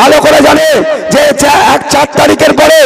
ভালো করে জানে যে এক চার তারিখের পরে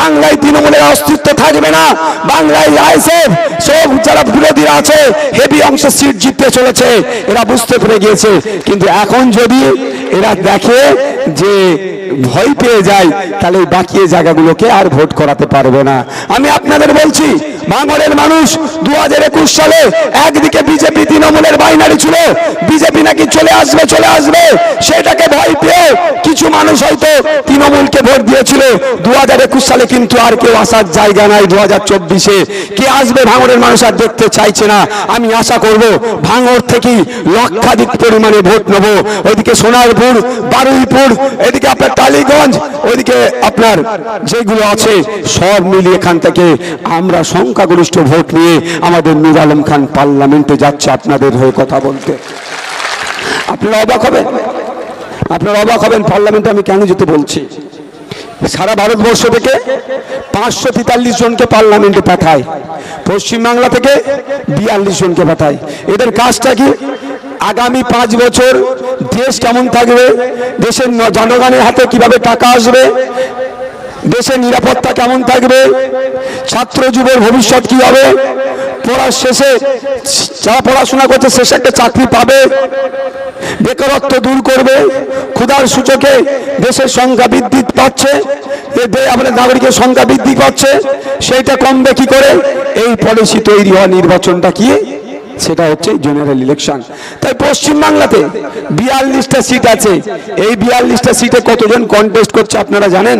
বাংলায় তৃণমূলের অস্তিত্ব থাকবে না। বাংলায় আইসেফ সব যারা বিরোধীরা আছে হেভি অংশ সিট জিততে চলেছে। এরা বুঝতে পেরে গিয়েছে। কিন্তু এখন যদি এরা দেখে যে ভয় পেয়ে যায়, তাহলে বাকি জায়গাগুলোকে আর ভোট করাতে পারবে না। আমি আপনাদের বলছি ভাঙড়ের মানুষ দু হাজার একুশ সালে একদিকে বিজেপি তৃণমূলের বাইনারি ছিল, বিজেপি নাকি চলে আসবে চলে আসবে, সেটাকে ভয় পেয়ে কিছু মানুষ হয়তো তৃণমূলকে ভোট দিয়েছিল। দু হাজার একুশ সালে কিন্তু আর কেউ আসার জায়গা নাই দু হাজার চব্বিশে। কে আসবে ভাঙড়ের মানুষ আর দেখতে চাইছে না। আমি আশা করব, ভাঙড় থেকেই লক্ষাধিক পরিমাণে ভোট নেব। ওইদিকে সোনারপুর বারুইপুর, এদিকে আপনার টালিগঞ্জ, ওইদিকে আপনার যেগুলো আছে, সব মিলিয়ে এখান থেকে আমরা সংখ্যাগরিষ্ঠ ভোট নিয়ে আমাদের নূর আলম খান পার্লামেন্টে যাচ্ছে আপনাদের হয়ে কথা বলতে। আপনারা অবাক হবেন? আপনারা অবাক হবেন, পার্লামেন্টে আমি কেন যেতে বলছি? সারা ভারতবর্ষ থেকে পাঁচশো তেতাল্লিশ জনকে পার্লামেন্টে পাঠায়। পশ্চিমবাংলা থেকে বিয়াল্লিশ জনকে পাঠায়। এদের কাজটা কি? আগামী পাঁচ বছর দেশ কেমন থাকবে? দেশের জনগণের হাতে কীভাবে টাকা আসবে? দেশের নিরাপত্তা কেমন থাকবে? ছাত্র যুবের ভবিষ্যৎ কি হবে? পড়ার শেষে যারা পড়াশোনা করছে, শেষে একটা চাকরি পাবে। বেকারত্ব দূর করবে। ক্ষুধার সূচকে দেশের সংখ্যা বৃদ্ধি পাচ্ছে। আমাদের নাগরিকের সংখ্যা বৃদ্ধি পাচ্ছে। সেইটা কমবে কি করে? এই পলিসি তৈরি হওয়া নির্বাচনটা কি? সেটা হচ্ছে জেনারেল ইলেকশন। তাই পশ্চিমবাংলাতে বিয়াল্লিশটা সিট আছে। এই বিয়াল্লিশটা সিটে কতজন কন্টেস্ট করছে আপনারা জানেন?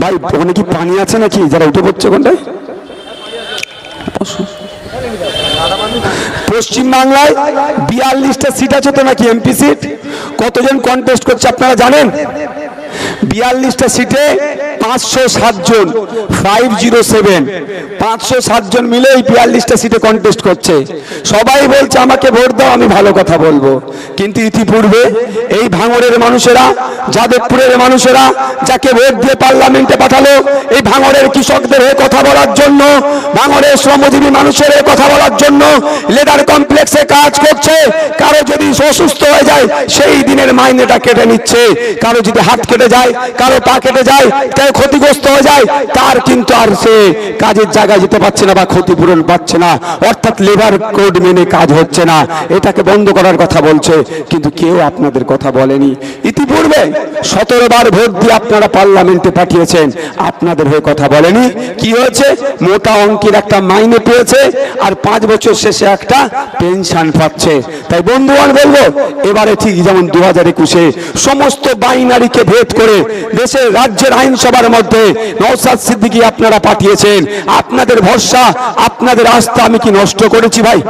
ভাই, ওখানে কি পানি আছে নাকি? যারা উঠে পড়ছে কোনটায় পশ্চিমবাংলায় বিয়াল্লিশটা সিট আছে তো নাকি এমপি সিট কতজন কন্টেস্ট করছে আপনারা জানেন? বিয়াল্লিশটা সিটে পাঁচশো সাতজন ফাইভ জিরো সেভেন পাঁচশো সাতজন মিলে এই বিয়াল্লিশটা সিটে কন্টেস্ট করছে। সবাই বলছে, আমাকে ভোট দাও, আমি ভালো কথা বলব। কিন্তু ইতিপূর্বে এই ভাঙড়ের মানুষেরা, যাদবপুরের মানুষেরা যাকে ভোট দিয়ে পার্লামেন্টে পাঠালো, এই ভাঙড়ের কৃষকদের হয়ে কথা বলার জন্য, ভাঙড়ের শ্রমজীবী মানুষের হয়ে কথা বলার জন্য লেদার কমপ্লেক্সে কাজ করছে। কারও যদি অসুস্থ হয়ে যায়, সেই দিনের মাইনেটা কেটে নিচ্ছে। কারও যদি হাত কেটে যায় কারও পা কেটে যায়, কেউ ক্ষতিগ্রস্ত হয়ে যায়, তার কিন্তু আর সে কাজের জায়গায় যেতে পারছে না বা ক্ষতিপূরণ পাচ্ছে না। অর্থাৎ লেবার কোড মেনে কাজ হচ্ছে না। এটাকে বন্ধ করার কথা বলছে, কিন্তু কেউ আপনাদের কথা বলেনি। ইতিপূর্বে সতেরো বার ভোট দিয়ে আপনারা পার্লামেন্টে পাঠিয়েছেন, আপনাদের হয়ে কথা বলেনি। কি হয়েছে? মোটা অঙ্কের একটা মাইনে পেয়েছে, আর পাঁচ বছর শেষে একটা পেনশন পাচ্ছে। তাই বন্ধুগণ, বলব, এবারে ঠিক যেমন দু হাজার একুশে সমস্ত বাইনারিকে ভেদ করে দেশের রাজ্যের আইনসভার মধ্যে নৌসাদ সিদ্দিকী আপনারা পাঠিয়েছেন। আপনাদের ভরসা, আপনাদের আস্থা আমি কি নষ্ট করেছি ভাই?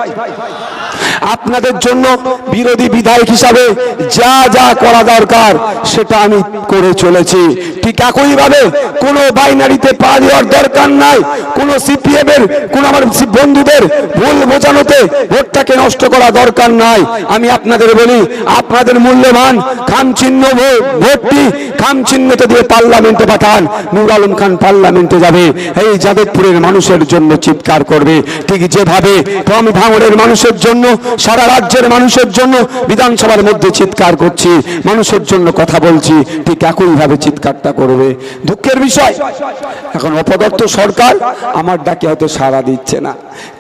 আপনাদের জন্য বিরোধী বিধায়ক হিসাবে যা যা করা দরকার সেটা আমি করে চলেছি। ঠিক একইভাবে কোনো বাইনারিতে পা দেওয়ার দরকার নাই, কোনো সিপিএম এর কোন আমার বন্ধুদের ভুল বোঝানোতে ভোটটাকে নষ্ট করা দরকার নাই। আমি আপনাদের বলি, আপনাদের মূল্যবান খাম চিহ্ন ভো- ভোটটি খাম চিহ্নতে দিয়ে পার্লামেন্টে পাঠান। নুর আলম খান পার্লামেন্টে যাবে। এই যাদবপুরের মানুষের জন্য চিৎকার করবে। ঠিক যেভাবে আমি ভাঙড়ের মানুষের জন্য, সারা রাজ্যের মানুষের জন্য বিধানসভার মধ্যে চিৎকার করছি, মানুষের জন্য কথা বলছি, ঠিক একইভাবে চিৎকারটা করবে। দুঃখের বিষয়, এখন অপদত্ত সরকার আমার ডাকে হয়তো সাড়া দিচ্ছে না।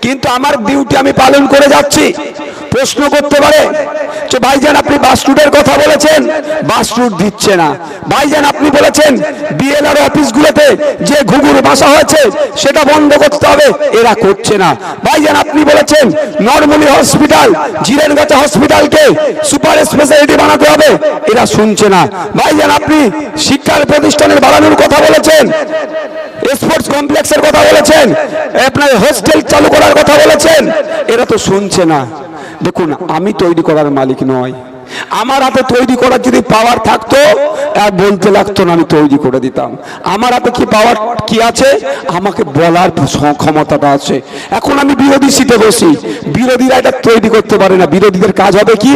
কিন্তু আমার ডিউটি আমি পালন করে যাচ্ছি। প্রশ্ন করতে পারে যে ভাইজান, আপনি বাস রুটের কথা বলেছেন, বাস রুট দিচ্ছে না। ভাইজান, আপনি বলেছেন বিএলআর অফিসগুলোতে যে ঘুঘুর বাসা হয়েছে, সেটা বন্ধ করতে হবে। এরা করছে না। ভাইজান, আপনি বলেছেন নর্মালি হসপিটাল জিরেনগাছা হসপিটালকে সুপার স্পেশালিটি বানাতে হবে। এরা শুনছে না। ভাইজান, আপনি শিক্ষার প্রতিষ্ঠানের বাড়ানোর কথা বলেছেন, স্পোর্টস কমপ্লেক্সের কথা বলেছেন, আপনার হোস্টেল চালু করার কথা বলেছেন, এরা তো শুনছে না। দেখুন আমি তৈরি করার মালিক নয়। আমার হাতে তৈরি করার যদি পাওয়ার থাকতো বলতে লাগতো না, আমি তৈরি করে দিতাম। আমার হাতে কি পাওয়ার কি আছে? আমাকে বলার ক্ষমতাটা আছে। এখন আমি বিরোধী সিটে বসি। বিরোধীরা এটা তৈরি করতে পারে না। বিরোধীদের কাজ হবে কি?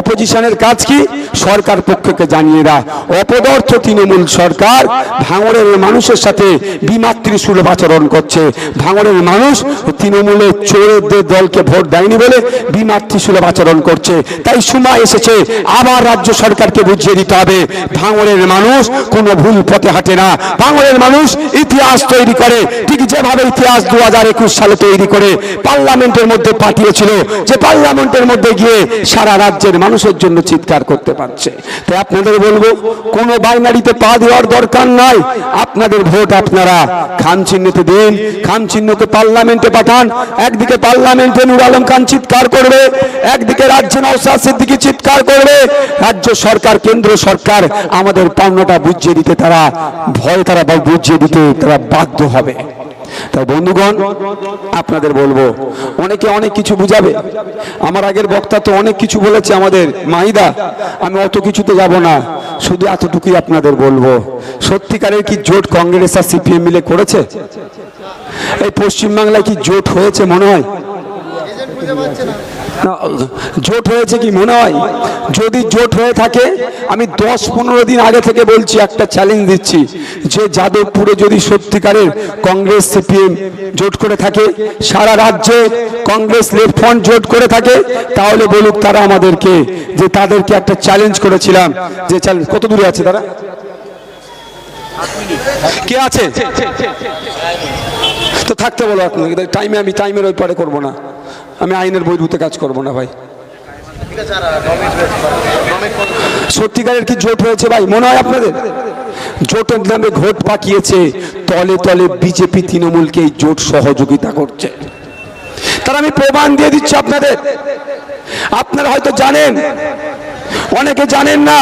অপোজিশনের কাজ কি? সরকার পক্ষকে জানিয়ে দেয়। অপদর্থ তৃণমূল সরকার ভাঙড়ের মানুষের সাথে বিমাতৃ সুলভ আচরণ করছে। ভাঙড়ের মানুষ তৃণমূলের চোরদের দলকে ভোট দেয়নি বলে বিমাতৃ সুলভ আচরণ করছে। তাই সময় এসেছে করছে আবার রাজ্য সরকারকে বুঝিয়ে দিতে হবে। ভাঙড়ের মানুষ কোনো ভুল পথে হাঁটে না। ভাঙড়ের মানুষ ইতিহাস তৈরি করে। ঠিক যেভাবে ইতিহাস দু হাজার একুশ সালে তৈরি করে পার্লামেন্টের মধ্যে পাঠিয়েছিল, যে পার্লামেন্টের মধ্যে গিয়ে সারা রাজ্যের মানুষের জন্য চিৎকার করতে পারছে। তাই আপনাদের বলব, কোনো বাইনারিতে পা দেওয়ার দরকার নাই। আপনাদের ভোট আপনারা খান চিহ্নতে দিন, খান চিহ্নকে পার্লামেন্টে পাঠান। একদিকে পার্লামেন্টে নুর আলম খান চিৎকার করবে, একদিকে রাজ্যে নওসাদ সিদ্দিকি চিৎকার করবে, রাজ্য সরকার, কেন্দ্র সরকার আমাদের পাওনাটা বুঝিয়ে দিতে তারা ভয়, তারা বুঝিয়ে দিতে তারা বাধ্য হবে। তাই বন্ধুগণ, আপনাদের বলব, অনেকে অনেক কিছু বুঝাবে। আমার আগের বক্তা তো অনেক কিছু বলেছে আমাদের, মাহিদা, আমি অত কিছুতে যাব না, শুধু এতটুকুই আপনাদের বলব। সত্যিকারের কি জোট কংগ্রেস আর সিপিএম মিলে করেছে? এই পশ্চিমবাংলায় কি জোট হয়েছে মনে হয়? না, জোট হয়েছে কি মনে হয়? যদি জোট হয়ে থাকে আমি দশ পনেরো দিন আগে থেকে বলছি একটা চ্যালেঞ্জ দিচ্ছি যে যাদবপুরে যদি সত্যিকারের কংগ্রেস সিপিএম জোট করে থাকে সারা রাজ্যে কংগ্রেস লেফট ফ্রন্ট জোট করে থাকে তাহলে বলুক তারা আমাদেরকে যে তাদেরকে একটা চ্যালেঞ্জ করেছিলাম যে চ্যালেঞ্জ কত দূরে আছে তারা? কে আছে? তো থাকতে বলো আপনাকে টাইমে আমি টাইমের ওই পরে করব না। আমি আইনের বৈধতে কাজ করব না ভাই। সত্যিকারের কি জোট হয়েছে ভাই? মনে হয় আপনাদের? জোটের নামে ভোট পাকিয়েছে, তলে তলে বিজেপি তৃণমূলকে এই জোট সহযোগিতা করছে। তার আমি প্রমাণ দিয়ে দিচ্ছি আপনাদের। আপনারা হয়তো জানেন, অনেকে জানেন না,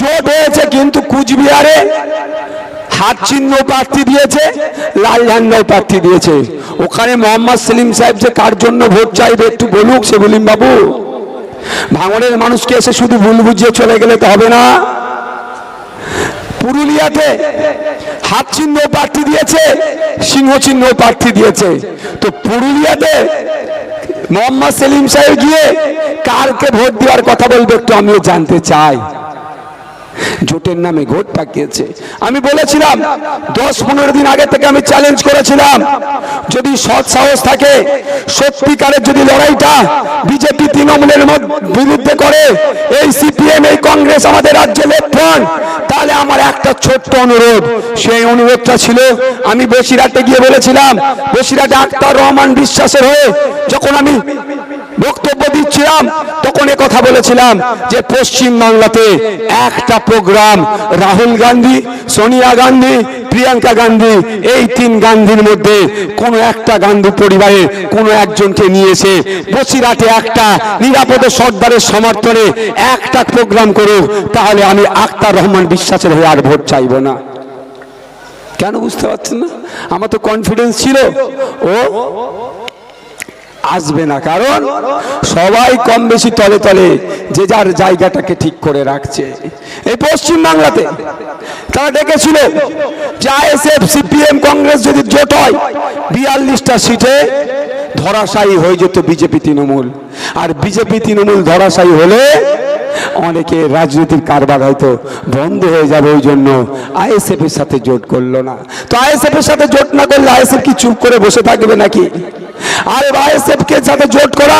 জোট হয়েছে কিন্তু কুচবিহারে হাত চিহ্ন প্রার্থী দিয়েছে, লাল ঝান্ডায় প্রার্থী দিয়েছে। ওখানে মোহাম্মদ সেলিম সাহেব যে কার জন্য ভোট চাইবে একটু বলুক সে বলিম বাবু। ভাঙনের মানুষকে এসে শুধু ভুল বুঝিয়ে চলে গেলে তো হবে না। পুরুলিয়াতে হাত চিহ্ন প্রার্থী দিয়েছে, সিংহ চিহ্ন প্রার্থী দিয়েছে। তো পুরুলিয়াতে মোহাম্মদ সেলিম সাহেব গিয়ে কারকে ভোট দেওয়ার কথা বলবে একটু আমিও জানতে চাই। জোটের নামে ভোট পাকিয়েছে। আমি বলেছিলাম, দশ পনেরো দিন আগে থেকে আমি চ্যালেঞ্জ করেছিলাম, যদি সৎ সাহস থাকে, সত্যিকারের যদি লড়াইটা বিজেপি তৃণমূলের বিরুদ্ধে করে, এই সিপিএম, এই কংগ্রেস আমাদের রাজ্যে লেফট তাহলে আমার একটা ছোট্ট অনুরোধ, সেই অনুরোধটা ছিল, আমি বসিরহাটে গিয়ে বলেছিলাম, বসিরহাটে আক্তার রহমান বিশ্বাসের হয়ে যখন আমি বক্তব্য দিচ্ছিলাম, তখন কথা বলেছিলাম যে পশ্চিম বাংলাতে একটা প্রোগ্রাম, রাহুল গান্ধী, সোনিয়া গান্ধী, প্রিয়াঙ্কা গান্ধী, এই তিন গান্ধীর মধ্যে কোন একটা গান্ধী পরিবারে কোন একজনকে নিয়েছে। বসিরহাটে একটা, নিরাপদ সর্দারের সমর্থনে একটা প্রোগ্রাম করুক, তাহলে আমি আক্তার রহমান বিশ্বাসের হয়ে আর ভোট চাইব না। কেন বুঝতে পারছেন না? আমার তো কনফিডেন্স ছিল। ও আসবে না, কারণ সবাই কম বেশি তলে তলে যে যার জায়গাটাকে ঠিক করে রাখছে। এই পশ্চিম বাংলাতে তারা ডেকেছিল যে সিপিএম, কংগ্রেস যদি জোট হয়, বিয়াল্লিশটা সিটে ধরাশায়ী হয়ে যেত বিজেপি, তৃণমূল। আর বিজেপি, তৃণমূল ধরাশায়ী হলে অনেকে রাজনৈতিক কারবার হয়তো বন্ধ হয়ে যাবে ওই জন্য আইএসএফ এর সাথে জোট করল না। তো আইএসএফ এর সাথে জোট না করলে আইএসএফ কি চুপ করে বসে থাকবে নাকি? আর আইএসএফ কে সাথে জোট করা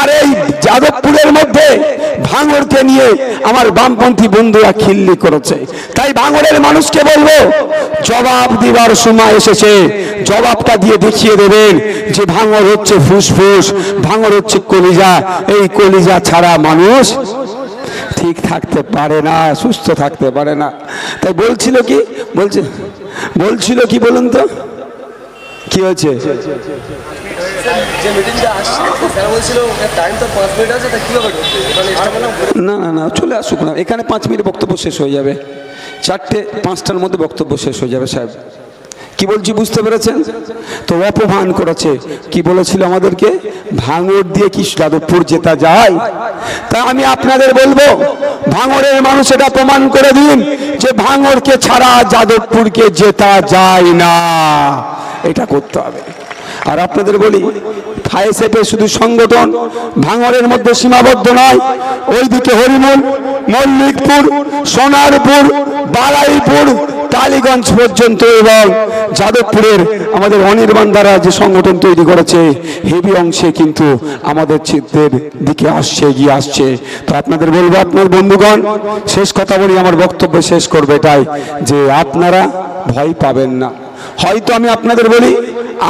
আর এই যাদবপুরের মধ্যে ভাঙড়কে নিয়ে আমার বামপন্থী বন্ধুরা খিল্লি করেছে। তাই ভাঙড়ের মানুষকে বলব, জবাব দিবার সময় এসেছে। জবাবটা দিয়ে দেখিয়ে দেবেন যে ভাঙড় হচ্ছে ফুসফুস, ভাঙড় হচ্ছে কলিজা। এই কলিজা ছাড়া মানুষ ঠিক থাকতে পারে না, সুস্থ থাকতে পারে না। তাই বলছিল কি? বলছে, বলছিল কি বলুন তো? কি হয়েছে? না না না, চলে আসুক না। এখানে পাঁচ মিনিট বক্তব্য শেষ হয়ে যাবে। চারটে, পাঁচটার মধ্যে বক্তব্য শেষ হয়ে যাবে, সাহেব। বলছি, বুঝতে পেরেছেন? তো অপমান করেছে। কি বলেছিল আমাদেরকে? ভাঙর দিয়ে কি যাদবপুর জেতা যায়। তা আমি আপনাদের বলব ভাঙরের মানুষ এটা প্রমাণ করে দিন যে ভাঙরকে ছাড়া যাদবপুরকে জেতা যায় না। এটা করতে হবে। আর আপনাদের বলি ফাইএসএফের শুধু সংগঠন ভাঙরের মধ্যে সীমাবদ্ধ নয়, ওইদিকে হরিমুল মল্লিকপুর, সোনারপুর বারাইপুর টালিগঞ্জ পর্যন্ত এবং যাদবপুরের আমাদের অনির্বাণ দ্বারা যে সংগঠন তৈরি করেছে, হেভি অংশে কিন্তু আমাদের চিত্রের দিকে আসছে, এগিয়ে আসছে। তো আপনাদের বলব, আপনার বন্ধুগণ, শেষ কথা বলি, আমার বক্তব্য শেষ করবে এটাই, যে আপনারা ভয় পাবেন না। হয়তো আমি আপনাদের বলি,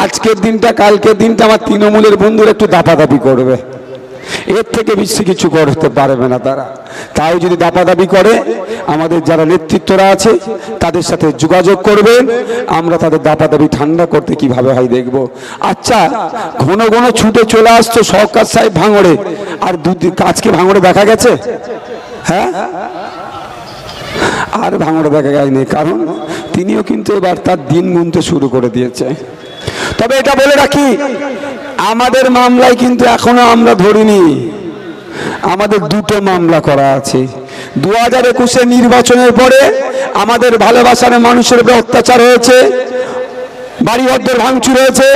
আজকের দিনটা, কালকের দিনটা আমার তৃণমূলের বন্ধুরা একটু দাপাদাপি করবে। এর থেকে বেশি কিছু করতে পারবে না তারা। তাও যদি দাপাদাপি করে, আমাদের যারা নেতৃত্বরা আছে, তাদের সাথে যোগাযোগ করবেন আমরা তাদের দাপাদাপি ঠান্ডা করতে কীভাবে হয় দেখব। আচ্ছা ঘন ঘন ছুটে চলে আসতো সরকার সাহেব ভাঙড়ে। আর দুদিন কাজকে ভাঙড়ে দেখা গেছে? হ্যাঁ? আর ভাঙড়ে দেখা যায়নি, কারণ তিনিও কিন্তু এবার তার দিন গুনতে শুরু করে দিয়েছে। তবে এটা বলে রাখি আমাদের মামলায় কিন্তু এখনও আমরা ধরিনি। আমাদের দুটো মামলা করা আছে। দু হাজার একুশে নির্বাচনের পরে আমাদের ভালোবাসার মানুষের উপরে অত্যাচার হয়েছে, বাড়িঘরদের ভাঙচুর হয়েছে,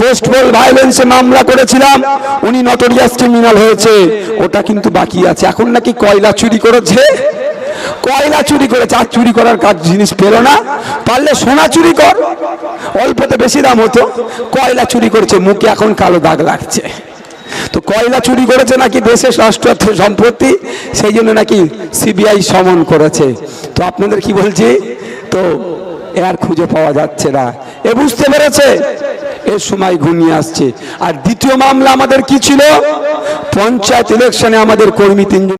পোস্টবল ভায়োলেন্সে মামলা করেছিলাম, উনি নটোরিয়াস ক্রিমিনাল হয়েছে, ওটা কিন্তু বাকি আছে। এখন নাকি কয়লা চুরি করেছে? কয়লা চুরি করেছে আর চুরি করার কাজ জিনিস পেল না, পারলে সোনা চুরি কর। অল্পতে বেশি দাম হতো, কয়লা চুরি করেছে, মুখে এখন কালো দাগ লাগছে। তো কয়লা চুরি করেছে নাকি দেশের রাষ্ট্র সম্পত্তি, সেই জন্য নাকি সিবিআই সমন করেছে। তো আপনাদের কি বলছি, তো এ আর খুঁজে পাওয়া যাচ্ছে না। এ বুঝতে পেরেছে? এর সময় ঘুমিয়ে আসছে। আর দ্বিতীয় মামলা আমাদের কি ছিল? পঞ্চায়েত ইলেকশনে আমাদের কর্মী তিনজন